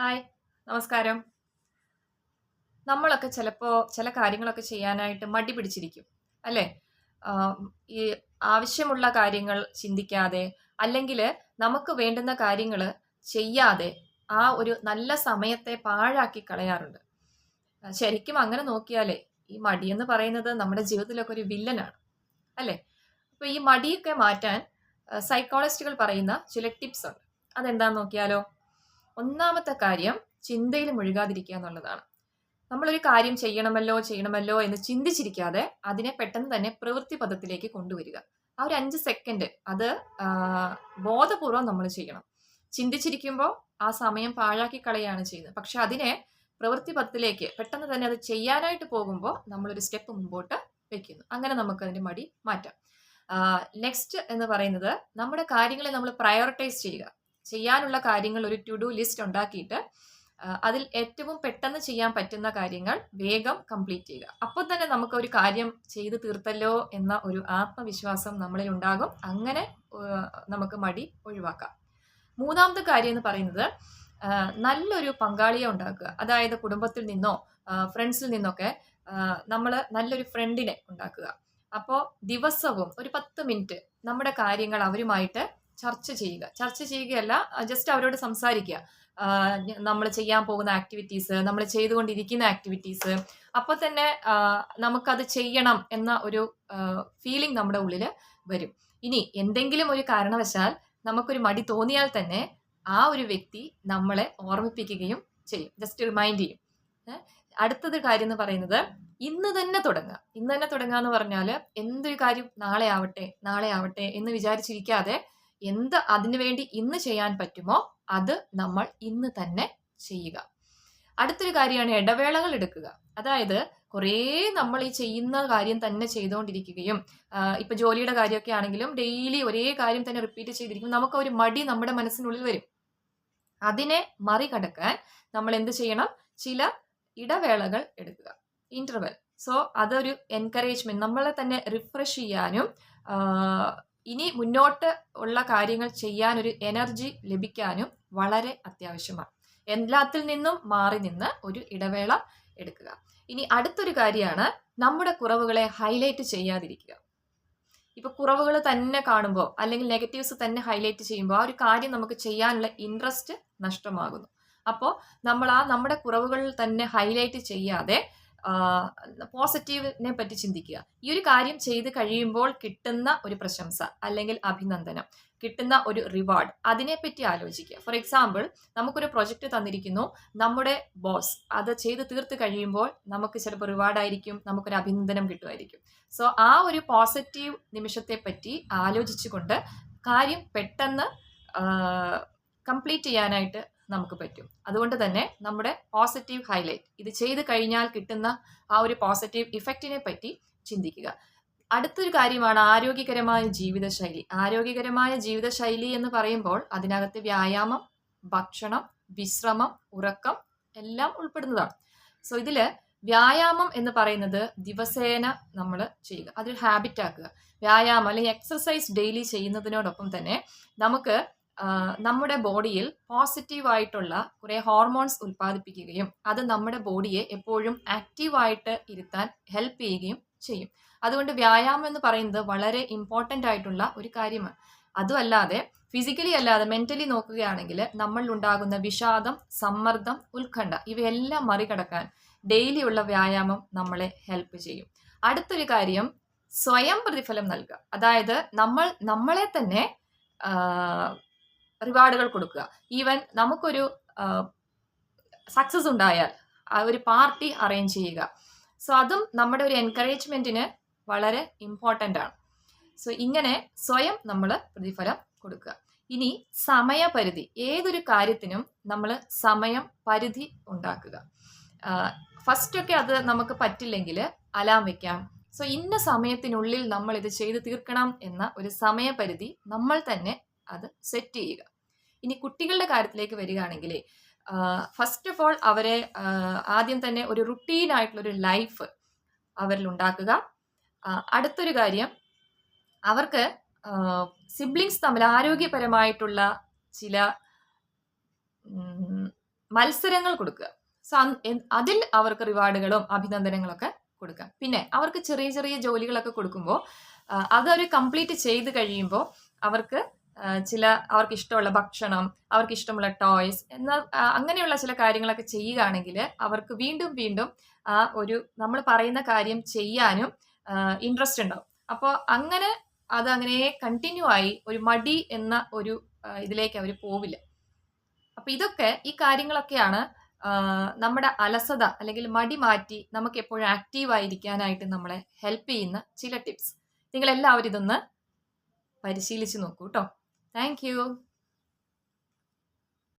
Hi നമസ്കാരം. നമ്മളൊക്കെ ചിലപ്പോൾ ചില കാര്യങ്ങളൊക്കെ ചെയ്യാനായിട്ട് മടി പിടിച്ചിരിക്കും അല്ലേ? ഈ ആവശ്യമുള്ള കാര്യങ്ങൾ ചിന്തിക്കാതെ അല്ലെങ്കിൽ നമുക്ക് വേണ്ടുന്ന കാര്യങ്ങൾ ചെയ്യാതെ ആ ഒരു നല്ല സമയത്തെ പാഴാക്കി കളയാറുണ്ട്. ശരിക്കും അങ്ങനെ നോക്കിയാലേ ഈ മടിയെന്ന് പറയുന്നത് നമ്മുടെ ജീവിതത്തിലൊക്കെ ഒരു വില്ലനാണ് അല്ലേ? അപ്പോൾ ഈ മടിയൊക്കെ മാറ്റാൻ സൈക്കോളജിസ്റ്റുകൾ പറയുന്ന ചില ടിപ്സ് ഉണ്ട്. അതെന്താന്ന് നോക്കിയാലോ? ഒന്നാമത്തെ കാര്യം ചിന്തയിൽ മുഴുകാതിരിക്കുക എന്നുള്ളതാണ്. നമ്മളൊരു കാര്യം ചെയ്യണമല്ലോ ചെയ്യണമല്ലോ എന്ന് ചിന്തിച്ചിരിക്കാതെ അതിനെ പെട്ടെന്ന് തന്നെ പ്രവൃത്തി പദത്തിലേക്ക് കൊണ്ടുവരിക. ആ ഒരു അഞ്ച് സെക്കൻഡ് അത് ബോധപൂർവം നമ്മൾ ചെയ്യണം. ചിന്തിച്ചിരിക്കുമ്പോൾ ആ സമയം പാഴാക്കി കളയാണ് ചെയ്യുന്നത്. പക്ഷെ അതിനെ പ്രവൃത്തി പദത്തിലേക്ക് പെട്ടെന്ന് തന്നെ അത് ചെയ്യാനായിട്ട് പോകുമ്പോൾ നമ്മളൊരു സ്റ്റെപ്പ് മുമ്പോട്ട് വെക്കുന്നു. അങ്ങനെ നമുക്ക് അതിന്റെ മടി മാറ്റാം. നെക്സ്റ്റ് എന്ന് പറയുന്നത് നമ്മുടെ കാര്യങ്ങളെ നമ്മൾ പ്രയോറിറ്റൈസ് ചെയ്യുക. ചെയ്യാനുള്ള കാര്യങ്ങൾ ഒരു ടു ഡു ലിസ്റ്റ് ഉണ്ടാക്കിയിട്ട് അതിൽ ഏറ്റവും പെട്ടെന്ന് ചെയ്യാൻ പറ്റുന്ന കാര്യങ്ങൾ വേഗം കംപ്ലീറ്റ് ചെയ്യുക. അപ്പോൾ തന്നെ നമുക്ക് ഒരു കാര്യം ചെയ്തു തീർത്തല്ലോ എന്ന ഒരു ആത്മവിശ്വാസം നമ്മളിൽ ഉണ്ടാകും. അങ്ങനെ നമുക്ക് മടി ഒഴിവാക്കാം. മൂന്നാമത്തെ കാര്യം എന്ന് പറയുന്നത് നല്ലൊരു പങ്കാളിയെ ഉണ്ടാക്കുക. അതായത് കുടുംബത്തിൽ നിന്നോ ഫ്രണ്ട്സിൽ നിന്നൊക്കെ നമ്മൾ നല്ലൊരു ഫ്രണ്ടിനെ ഉണ്ടാക്കുക. അപ്പോൾ ദിവസവും ഒരു പത്ത് മിനിറ്റ് നമ്മുടെ കാര്യങ്ങൾ അവരുമായിട്ട് ചർച്ച ചെയ്യുക. ചർച്ച ചെയ്യുകയല്ല ജസ്റ്റ് അവരോട് സംസാരിക്കുക. നമ്മൾ ചെയ്യാൻ പോകുന്ന ആക്ടിവിറ്റീസ് നമ്മൾ ചെയ്തുകൊണ്ടിരിക്കുന്ന ആക്ടിവിറ്റീസ് അപ്പോൾ തന്നെ നമുക്കത് ചെയ്യണം എന്ന ഒരു ഫീലിംഗ് നമ്മുടെ ഉള്ളിൽ വരും. ഇനി എന്തെങ്കിലും ഒരു കാരണവശാൽ നമുക്കൊരു മടി തോന്നിയാൽ തന്നെ ആ ഒരു വ്യക്തി നമ്മളെ ഓർമ്മിപ്പിക്കുകയും ചെയ്യും. ജസ്റ്റ് റിമൈൻഡ് ചെയ്യും? അടുത്തത് കാര്യം എന്ന് പറയുന്നത് ഇന്ന് തന്നെ തുടങ്ങുക. ഇന്ന് തന്നെ തുടങ്ങുക എന്ന് പറഞ്ഞാൽ എന്തൊരു കാര്യം? നാളെ ആവട്ടെ നാളെ ആവട്ടെ എന്ന് വിചാരിച്ചിരിക്കാതെ എന്ത് അതിനു വേണ്ടി ഇന്ന് ചെയ്യാൻ പറ്റുമോ അത് നമ്മൾ ഇന്ന് തന്നെ ചെയ്യുക. അടുത്തൊരു കാര്യമാണ് ഇടവേളകൾ എടുക്കുക. അതായത് കുറേ നമ്മൾ ഈ ചെയ്യുന്ന കാര്യം തന്നെ ചെയ്തുകൊണ്ടിരിക്കുകയും ഇപ്പൊ ജോലിയുടെ കാര്യമൊക്കെ ആണെങ്കിലും ഡെയിലി ഒരേ കാര്യം തന്നെ റിപ്പീറ്റ് ചെയ്തിരിക്കും നമുക്ക് ഒരു മടി നമ്മുടെ മനസ്സിനുള്ളിൽ വരും. അതിനെ മറികടക്കാൻ നമ്മൾ എന്ത് ചെയ്യണം? ചില ഇടവേളകൾ എടുക്കുക. ഇന്റർവെൽ സോ അതൊരു എൻകറേജ്മെന്റ് നമ്മളെ തന്നെ റിഫ്രഷ് ചെയ്യാനും ഇനി മുന്നോട്ട് ഉള്ള കാര്യങ്ങൾ ചെയ്യാൻ ഒരു എനർജി ലഭിക്കാനും വളരെ അത്യാവശ്യമാണ്. എല്ലാത്തിൽ നിന്നും മാറി നിന്ന് ഒരു ഇടവേള എടുക്കുക. ഇനി അടുത്തൊരു കാര്യമാണ് നമ്മുടെ കുറവുകളെ ഹൈലൈറ്റ് ചെയ്യാതിരിക്കുക. ഇപ്പൊ കുറവുകൾ തന്നെ കാണുമ്പോൾ അല്ലെങ്കിൽ നെഗറ്റീവ്സ് തന്നെ ഹൈലൈറ്റ് ചെയ്യുമ്പോൾ ആ ഒരു കാര്യം നമുക്ക് ചെയ്യാനുള്ള ഇൻട്രസ്റ്റ് നഷ്ടമാകുന്നു. അപ്പോൾ നമ്മൾ ആ നമ്മുടെ കുറവുകളിൽ തന്നെ ഹൈലൈറ്റ് ചെയ്യാതെ പോസിറ്റീവിനെ പറ്റി ചിന്തിക്കുക. ഈ ഒരു കാര്യം ചെയ്ത് കഴിയുമ്പോൾ കിട്ടുന്ന ഒരു പ്രശംസ അല്ലെങ്കിൽ അഭിനന്ദനം കിട്ടുന്ന ഒരു റിവാർഡ് അതിനെപ്പറ്റി ആലോചിക്കുക. ഫോർ എക്സാമ്പിൾ നമുക്കൊരു പ്രൊജക്റ്റ് തന്നിരിക്കുന്നു നമ്മുടെ ബോസ് അത് ചെയ്ത് തീർത്ത് കഴിയുമ്പോൾ നമുക്ക് ചിലപ്പോൾ റിവാർഡായിരിക്കും നമുക്കൊരു അഭിനന്ദനം കിട്ടുമായിരിക്കും. സോ ആ ഒരു പോസിറ്റീവ് നിമിഷത്തെ പറ്റി ആലോചിച്ചുകൊണ്ട് കാര്യം പെട്ടെന്ന് കംപ്ലീറ്റ് ചെയ്യാനായിട്ട് നമുക്ക് പറ്റും. അതുകൊണ്ട് തന്നെ നമ്മുടെ പോസിറ്റീവ് ഹൈലൈറ്റ് ഇത് ചെയ്ത് കഴിഞ്ഞാൽ കിട്ടുന്ന ആ ഒരു പോസിറ്റീവ് ഇഫക്റ്റിനെ പറ്റി ചിന്തിക്കുക. അടുത്തൊരു കാര്യമാണ് ആരോഗ്യകരമായ ജീവിതശൈലി. ആരോഗ്യകരമായ ജീവിതശൈലി എന്ന് പറയുമ്പോൾ അതിനകത്ത് വ്യായാമം ഭക്ഷണം വിശ്രമം ഉറക്കം എല്ലാം ഉൾപ്പെടുന്നതാണ്. സോ ഇതിൽ വ്യായാമം എന്ന് പറയുന്നത് ദിവസേന നമ്മൾ ചെയ്യുക. അതൊരു ഹാബിറ്റ് ആക്കുക. വ്യായാമം അല്ലെങ്കിൽ എക്സസൈസ് ഡെയിലി ചെയ്യുന്നതിനോടൊപ്പം തന്നെ നമുക്ക് നമ്മുടെ ബോഡിയിൽ പോസിറ്റീവായിട്ടുള്ള കുറെ ഹോർമോൺസ് ഉൽപ്പാദിപ്പിക്കുകയും അത് നമ്മുടെ ബോഡിയെ എപ്പോഴും ആക്റ്റീവായിട്ട് ഇരുത്താൻ ഹെൽപ്പ് ചെയ്യുകയും ചെയ്യും. അതുകൊണ്ട് വ്യായാമം എന്ന് പറയുന്നത് വളരെ ഇമ്പോർട്ടന്റ് ആയിട്ടുള്ള ഒരു കാര്യമാണ്. അതുമല്ലാതെ ഫിസിക്കലി അല്ലാതെ മെന്റലി നോക്കുകയാണെങ്കിൽ നമ്മളിൽ ഉണ്ടാകുന്ന വിഷാദം സമ്മർദ്ദം ഉത്കണ്ഠ ഇവയെല്ലാം മറികടക്കാൻ ഡെയിലി ഉള്ള വ്യായാമം നമ്മളെ ഹെൽപ്പ് ചെയ്യും. അടുത്തൊരു കാര്യം സ്വയം പ്രതിഫലം നൽകുക. അതായത് നമ്മൾ നമ്മളെ തന്നെ റിവാർഡുകൾ കൊടുക്കുക. ഈവൻ നമുക്കൊരു സക്സസ് ഉണ്ടായാൽ ആ ഒരു പാർട്ടി അറേഞ്ച് ചെയ്യുക. സോ അതും നമ്മുടെ ഒരു എൻകറേജ്മെന്റിന് വളരെ ഇമ്പോർട്ടന്റ് ആണ്. സോ ഇങ്ങനെ സ്വയം നമ്മൾ പ്രതിഫലം കൊടുക്കുക. ഇനി സമയപരിധി ഏതൊരു കാര്യത്തിനും നമ്മൾ സമയം പരിധി ഉണ്ടാക്കുക. ഫസ്റ്റ് ഒക്കെ അത് നമുക്ക് പറ്റില്ലെങ്കിൽ അലാം വെക്കാം. സോ ഇന്ന സമയത്തിനുള്ളിൽ നമ്മൾ ഇത് ചെയ്ത് തീർക്കണം എന്ന ഒരു സമയപരിധി നമ്മൾ തന്നെ അത് സെറ്റ് ചെയ്യുക. ഇനി കുട്ടികളുടെ കാര്യത്തിലേക്ക് വരികയാണെങ്കിൽ ഫസ്റ്റ് ഓഫ് ഓൾ അവരെ ആദ്യം തന്നെ ഒരു റുട്ടീൻ ആയിട്ടുള്ള ഒരു ലൈഫ് അവരിൽ ഉണ്ടാക്കുക. അടുത്തൊരു കാര്യം അവർക്ക് സിബ്ലിങ്സ് തമ്മിൽ ആരോഗ്യപരമായിട്ടുള്ള ചില മത്സരങ്ങൾ കൊടുക്കുക. അതിൽ അവർക്ക് റിവാർഡുകളും അഭിനന്ദനങ്ങളൊക്കെ കൊടുക്കാം പിന്നെ അവർക്ക് ചെറിയ ചെറിയ ജോലികളൊക്കെ കൊടുക്കുമ്പോൾ അതൊരു കംപ്ലീറ്റ് ചെയ്ത് കഴിയുമ്പോൾ അവർക്ക് ചില അവർക്ക് ഇഷ്ടമുള്ള ഭക്ഷണം അവർക്ക് ഇഷ്ടമുള്ള ടോയ്സ് എന്ന അങ്ങനെയുള്ള ചില കാര്യങ്ങളൊക്കെ ചെയ്യുകയാണെങ്കിൽ അവർക്ക് വീണ്ടും വീണ്ടും ആ ഒരു നമ്മൾ പറയുന്ന കാര്യം ചെയ്യാനും ഇൻട്രസ്റ്റ് ഉണ്ടാവും. അപ്പോൾ അങ്ങനെ അത് അങ്ങനെ കണ്ടിന്യൂ ആയി ഒരു മടി എന്ന ഒരു ഇതിലേക്ക് അവർ പോവില്ല. അപ്പൊ ഇതൊക്കെ ഈ കാര്യങ്ങളൊക്കെയാണ് നമ്മുടെ അലസത അല്ലെങ്കിൽ മടി മാറ്റി നമുക്ക് എപ്പോഴും ആക്റ്റീവ് ആയിരിക്കാനായിട്ട് നമ്മളെ ഹെൽപ്പ് ചെയ്യുന്ന ചില ടിപ്സ് നിങ്ങൾ എല്ലാവരും ഇതൊന്ന് പരിശീലിച്ച് നോക്കൂ കേട്ടോ. Thank you.